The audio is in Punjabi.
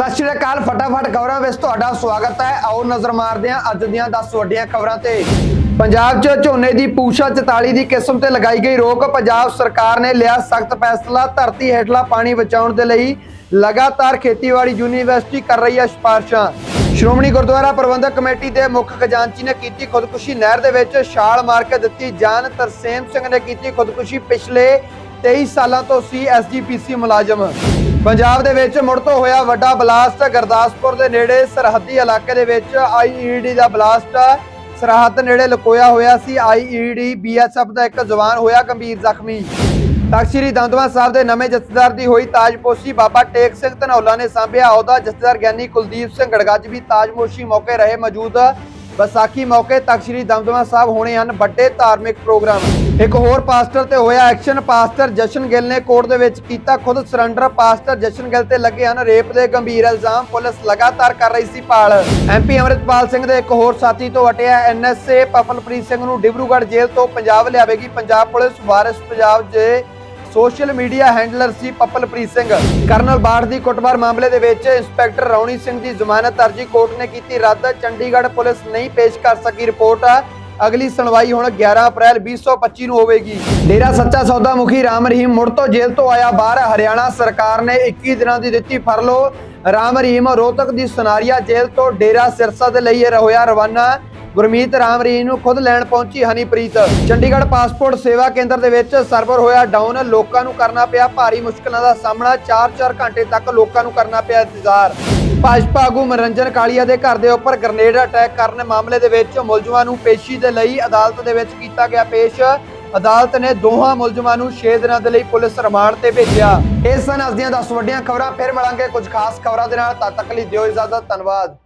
ਸਤਿ ਸ਼੍ਰੀ ਅਕਾਲ, ਫਟਾਫਟ ਖਬਰਾਂ ਵਿੱਚ ਤੁਹਾਡਾ ਸਵਾਗਤ ਹੈ। ਆਓ ਨਜ਼ਰ ਮਾਰਦੇ ਹਾਂ ਅੱਜ ਦੀਆਂ 10 ਵੱਡੀਆਂ ਖਬਰਾਂ ਤੇ। ਪੰਜਾਬ 'ਚ ਝੋਨੇ ਦੀ ਪੂਸ਼ਾ 44 ਦੀ ਕਿਸਮ ਤੇ ਲਗਾਈ ਗਈ ਰੋਕ। ਪੰਜਾਬ ਸਰਕਾਰ ਨੇ ਲਿਆ ਸਖਤ ਫੈਸਲਾ, ਧਰਤੀ ਹੇਠਲਾ ਪਾਣੀ ਬਚਾਉਣ ਦੇ ਲਈ ਲਗਾਤਾਰ ਖੇਤੀਬਾੜੀ ਯੂਨੀਵਰਸਿਟੀ ਕਰ ਰਹੀ ਹੈ ਸਿਫਾਰਸ਼ਾਂ। ਸ਼੍ਰੋਮਣੀ ਗੁਰਦੁਆਰਾ ਪ੍ਰਬੰਧਕ ਕਮੇਟੀ ਦੇ ਮੁੱਖ ਖਜ਼ਾਨਚੀ ਨੇ ਕੀਤੀ ਖੁਦਕੁਸ਼ੀ। ਨਹਿਰ ਦੇ ਵਿੱਚ ਛਾਲ ਮਾਰ ਕੇ ਦਿੱਤੀ ਜਾਨ। ਤਰਸੇਮ ਸਿੰਘ ਨੇ ਕੀਤੀ ਖੁਦਕੁਸ਼ੀ ਪਿਛਲੇ 23 ਸਾਲਾਂ ਤੋਂ ਸੀ ਐਸਜੀਪੀਸੀ ਮੁਲਾਜ਼ਮ। ਪੰਜਾਬ ਦੇ ਵਿੱਚ ਮੁੜ ਤੋਂ ਹੋਇਆ ਵੱਡਾ ਬਲਾਸਟ, ਗੁਰਦਾਸਪੁਰ ਦੇ ਨੇੜੇ ਸਰਹੱਦੀ ਇਲਾਕੇ ਦੇ ਵਿੱਚ ਆਈਈਡੀ ਦਾ ਬਲਾਸਟ, ਸਰਹੱਦ ਨੇੜੇ ਲੁਕੋਇਆ ਹੋਇਆ ਸੀ। ਆਈਈਡੀ ਬੀਐਸਐਫ ਦਾ ਇੱਕ ਜਵਾਨ ਹੋਇਆ ਗੰਭੀਰ ਜ਼ਖਮੀ। ਤਖ਼ਤ ਸ੍ਰੀ ਦਮਦਮਾ ਸਾਹਿਬ ਦੇ ਨਵੇਂ ਜਥੇਦਾਰ ਦੀ ਹੋਈ ਤਾਜਪੋਸ਼ੀ ਬਾਬਾ ਟੇਕ ਸਿੰਘ ਧਨੌਲਾ ਨੇ ਸਾਂਭਿਆ। ਅਹੁਦਾ ਜਥੇਦਾਰ ਗਿਆਨੀ ਕੁਲਦੀਪ ਸਿੰਘ ਗੜਗੱਜ ਵੀ ਤਾਜਪੋਸ਼ੀ ਮੌਕੇ ਰਹੇ ਮੌਜੂਦ। ਵਿਸਾਖੀ ਮੌਕੇ ਤਖ਼ਤ ਸ੍ਰੀ ਦਮਦਮਾ ਸਾਹਿਬ ਹੋਣੇ ਹਨ ਵੱਡੇ ਧਾਰਮਿਕ ਪ੍ਰੋਗਰਾਮ। ਇੱਕ ਹੋਰ ਪਾਸਟਰ ਤੇ ਹੋਇਆ ਐਕਸ਼ਨ, ਪਾਸਟਰ ਜਸ਼ਨ ਗਿੱਲ ਨੇ ਕੋਰਟ ਦੇ ਵਿੱਚ ਕੀਤਾ ਖੁਦ ਸਰੈਂਡਰ ਪਾਸਟਰ ਜਸ਼ਨ ਗਿੱਲ ਤੇ ਲੱਗੇ ਹਨ ਰੇਪ ਦੇ ਗੰਭੀਰ ਇਲਜ਼ਾਮ, ਪੁਲਿਸ ਲਗਾਤਾਰ ਕਰ ਰਹੀ ਸੀ ਭਾਲ। ਐਮਪੀ ਅਮਰਿਤਪਾਲ ਸਿੰਘ ਦੇ ਇੱਕ ਹੋਰ ਸਾਥੀ ਤੋਂ ਹਟਿਆ ਐਨਐਸਏ ਪਪਲਪ੍ਰੀਤ ਸਿੰਘ ਨੂੰ ਡਿਬਰੂਗੜ੍ਹ ਜੇਲ੍ਹ ਤੋਂ ਪੰਜਾਬ ਲਿਆਵੇਗੀ ਪੰਜਾਬ ਪੁਲਿਸ, ਵਾਰਿਸ ਪੰਜਾਬ ਦੇ ਸੋਸ਼ਲ ਮੀਡੀਆ ਹੈਂਡਲਰ ਸੀ ਪਪਲਪ੍ਰੀਤ ਸਿੰਘ। ਕਰਨਲ ਬਾੜ ਦੀ ਕੁੱਟਮਾਰ ਮਾਮਲੇ ਦੇ ਵਿੱਚ ਇੰਸਪੈਕਟਰ ਰੌਣੀ ਸਿੰਘ ਦੀ ਜ਼ਮਾਨਤ ਅਰਜ਼ੀ ਕੋਰਟ ਨੇ ਕੀਤੀ ਰੱਦ। ਚੰਡੀਗੜ੍ਹ ਪੁਲਿਸ ਨਹੀਂ ਪੇਸ਼ ਕਰ ਸਕੀ ਰਿਪੋਰਟ। ਅਗਲੀ ਸੁਣਵਾਈ ਹੁਣ 11 ਅਪ੍ਰੈਲ 2025 ਨੂੰ ਹੋਵੇਗੀ। ਡੇਰਾ ਸੱਚਾ ਸੌਦਾ ਮੁਖੀ ਰਾਮ ਰਹੀਮ ਮੁੜ ਤੋਂ ਜੇਲ੍ਹ ਤੋਂ ਆਇਆ ਬਾਹਰ। ਹਰਿਆਣਾ ਸਰਕਾਰ ਨੇ 21 ਦਿਨਾਂ ਦੀ ਦਿੱਤੀ ਫਰਲੋ। ਰਾਮ ਰਹੀਮ ਰੋਹਤਕ ਦੀ ਸੁਨਾਰੀਆ ਜੇਲ੍ਹ ਤੋਂ ਡੇਰਾ ਸਿਰਸਾ ਦੇ ਲਈ ਹੋਇਆ ਰਵਾਨਾ। ਗੁਰਮੀਤ ਰਾਮ ਰਹੀਮ ਨੂੰ ਖੁਦ ਲੈਣ ਪਹੁੰਚੀ ਹਨੀਪ੍ਰੀਤ। ਚੰਡੀਗੜ੍ਹ ਪਾਸਪੋਰਟ ਸੇਵਾ ਕੇਂਦਰ ਦੇ ਵਿੱਚ ਸਰਵਰ ਹੋਇਆ ਡਾਊਨ। ਲੋਕਾਂ ਨੂੰ ਕਰਨਾ ਪਿਆ ਭਾਰੀ ਮੁਸ਼ਕਲਾਂ ਦਾ ਸਾਹਮਣਾ। 4-4 ਘੰਟੇ ਤੱਕ ਲੋਕਾਂ ਨੂੰ ਕਰਨਾ ਪਿਆ ਇੰਤਜ਼ਾਰ। ਭਾਜਪਾ ਆਗੂ ਮਨਰੰਜਨ ਕਾਲੀਆ ਦੇ ਘਰ ਦੇ ਉੱਪਰ ਗ੍ਰਨੇਡ ਅਟੈਕ ਕਰਨ ਮਾਮਲੇ ਦੇ ਵਿੱਚ ਮੁਲਜ਼ਮਾਂ ਨੂੰ ਪੇਸ਼ੀ ਦੇ ਲਈ ਅਦਾਲਤ ਦੇ ਵਿੱਚ ਕੀਤਾ ਗਿਆ ਪੇਸ਼। ਅਦਾਲਤ ਨੇ ਦੋਹਾਂ ਮੁਲਜ਼ਮਾਂ ਨੂੰ 6 ਦਿਨਾਂ ਦੇ ਲਈ ਪੁਲਿਸ ਰਿਮਾਂਡ ਤੇ ਭੇਜਿਆ। ਇਹ ਸਨ ਅੱਜ ਦੀਆਂ 10 ਵੱਡੀਆਂ ਖਬਰਾਂ। ਫਿਰ ਮਿਲਾਂਗੇ ਕੁਝ ਖਾਸ ਖਬਰਾਂ ਦੇ ਨਾਲ। ਤਦ ਤੱਕ ਲਈ ਦਿਓ ਇਜਾਜ਼ਤ। ਧੰਨਵਾਦ।